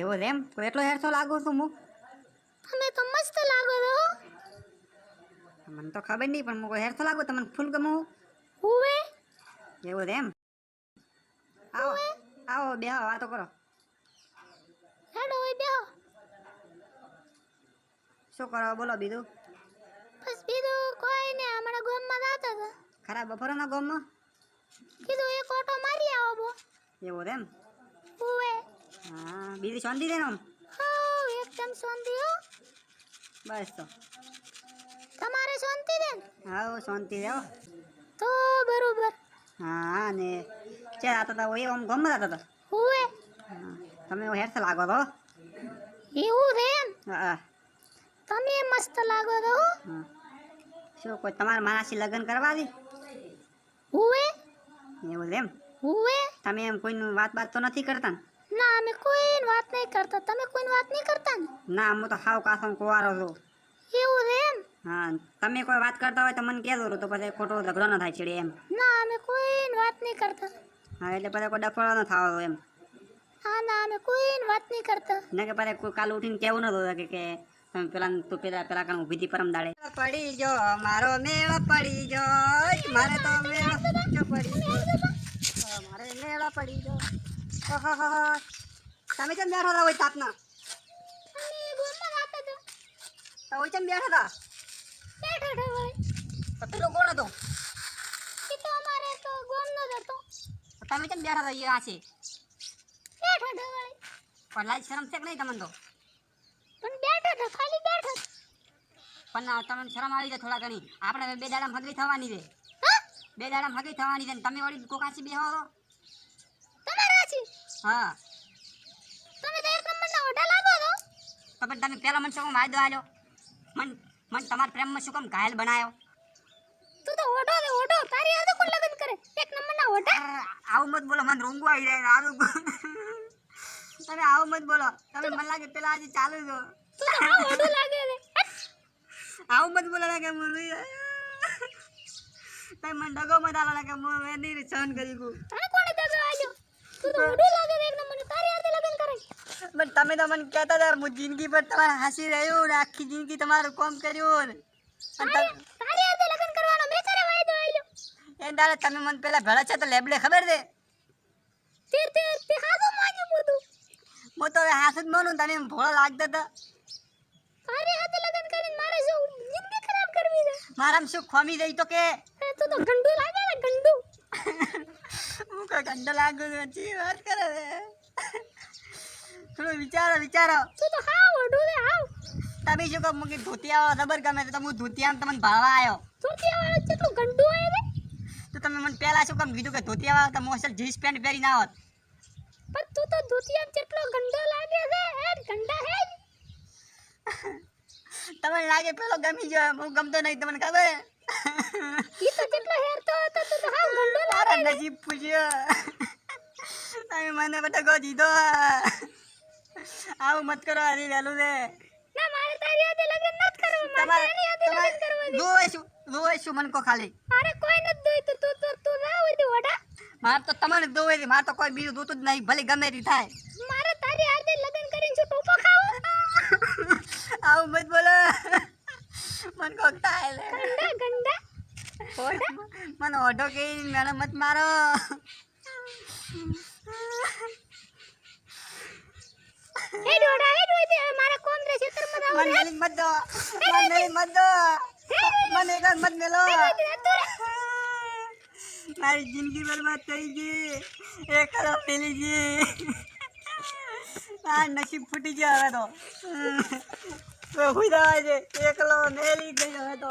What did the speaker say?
એવું એમ? તો એટલો હેરસો લાગુ છું હું. તમે તો મસ્ત લાગો છો મને તો ખબર નહીં પણ હું હેરસો લાગુ તમને ફૂલ ગમું હુવે? એવું એમ? આવો આવો બેહો વાતો કરો. હેડો હોય બેહો. શું કરો? બોલો બીજું? બસ બીજું કોઈ ને હમણાં ગામમાં જતા હતા. ખરાબ બપોરના ગામમાં? કીધું એક ઓટો મારી આવો બો. એવું એમ? હુવે? હા બીજી શાંતિ છે ને હો એકદમ શાંતિ હો. બસ તો. તમારે શાંતિ દેન ને? હા શાંતિ છે તો બરોબર. હા ને ચે આ તો એ આમ ગમત હતા? તો હુવે તમે હેરસ લાગો તો એવું છે એમ? હા તમે મસ્ત લાગો તો હો. શું કોઈ તમારા માણસી લગ્ન કરવા દે હુવે. એવું એમ? હુવે. તમે એમ કોઈનું વાત બાત તો નથી કરતા ને? ના અમે કોઈ વાત નહીં કરતા. તમે કોઈ વાત નહીં કરતા ને? ના હું તો હાવ કાસો કુવારો છું. એવું છે એમ? હા તમે કોઈ વાત કરતા હોય તો મને કહેજો તો પછી ખોટો ઝઘડો ન થાય છેડે એમ. ના અમે કોઈ વાત નહીં કરતા. હા એટલે પછી કોઈ ડફળો ન થવો એમ. હા ના અમે કોઈ વાત નહીં કરતા. ને કે પછી કોઈ કાલ ઉઠીને કેવું ન થતું કે કે તમે પેલા તું પેલા પેલા કણ ઊભી હતી પરમ દાડે. પડી જો મારો મેળ પડી જો મારે તો મેળ પડી જો મારે મેળ પડી જો. તમે કેમ બેઠા હતા હોય તાપના તો હોય કેમ બેઠા હતા. બેઠા હતા ભાઈ તો પેલો કોણ હતો. એ તો અમારે તો ગામનો જ હતો. તમે કેમ બેઠા હતા એ આ છે? બેઠા હતા ભાઈ પણ લાજ શરમ છે કે નહીં તમને તો? પણ બેઠા હતા ખાલી બેઠા પણ તમને શરમ આવી જાય થોડા ઘણી. આપણે બે દાડા હગરી થવાની છે. બે દાડા હગરી થવાની છે ને તમે વળી કોકાસી બેહો છો છે હા. તમે તો એક નંબરના ઓઢા લાગો છો. તો પણ તમે પહેલા મને શું કામ વાયદો આલ્યો? મન મન તમારા પ્રેમમાં શું કામ ઘાયલ બનાવ્યો તું તો ઓઢો છે ઓઢો. તારી હાથે કોણ લગન કરે? એક નંબરના આવું મત બોલો મને રૂંગું આવી જાય આવું તમે આવું મત બોલો. તમે મને લાગે પેલા આજે ચાલુ છો. તું તો હાવ ઓઢું લાગે છે. આવું મત બોલો લાગે મને તમે મને ડગો મત આલો લાગે હું મેં નહીં સહન કરી ગયું તું તો ઓઢું લાગે છે એક નંબરનું તારી હાથે લગન કરે પણ તમે તો મને કહેતા હતા હું જિંદગી પર તમારે હાસી રહ્યું ને આખી જિંદગી તમારું કામ કર્યું ને. તારી તારી લગન કરવાનો મેં તારે વાયદો આલ્યો તમે- એ દાડે તમે મને પેલા ભેળા છે તો લેબડે ખબર છે? તે બધું તો હવે જ માનું તને ભોળો લાગતા હતા. તારી હાથે લગન કરીને મારે શું જિંદગી ખરાબ કરવી છે? મારામાં શું ખોમી જઈ તો કે? તું તો ગંડુ લાગે ને ગંડુ. હું કોઈ ગંડો લાગુ નથી વાત કરે રે થોડું વિચારો વિચારો. તું તો હાવ ઓઢું છે હાવ. તમે શું કહો મૂકી ધોતિયા ખબર ગમે તો હું ધોતિયા તમને ભાવા આવ્યો ધોતિયા વાળો જેટલું ગંડુ હોય છે તો તમે મને પહેલા શું કામ કીધું કે ધોતિયા વાળા તો મોસલ જીન્સ પેન્ટ પહેરી ના હોત. પણ તું તો ધોતિયા જેટલો ગંડો લાગે છે એ ગંડા હે તમને લાગે પેલો ગમી ગયો હું ગમતો નહીં તમને ખબર? એ તો જેટલો નસીબ પૂછ્યો તમે મને બટકો દીધો આવું મત કરો હરી વહેલું છે ના મારે તારી હાથે લગન નથી કરવા મારે તારી હાથે લગન કરવા છે રોવે શું રોવે શું મને કો ખાલી મારે કોઈ નથી દોઈ તું તું તું ના હોય તું ઓઢા મારે તો તમને છે મારે તો કોઈ બીજું દોતું જ નહીં ભલે ગમે તે થાય મારે તારી હાથે લગન કરીને શું ટોપો ખાવો આવું મત બોલો મન ગંડા મને ઓઢો કે મેડમ મત મારો. હે ડોડા હે ડોઈ મારા કોમ રે ખેતરમાં આવો મને મત દો. મને મત દો. મને એક મત મેલો મારી જિંદગી બરબાદ થઈ ગઈ. એક પેલી ગઈ. આ નસીબ ફૂટી ગયો હવે તો. તો હુઈ છે. એકલો મેલી ગયો હવે તો.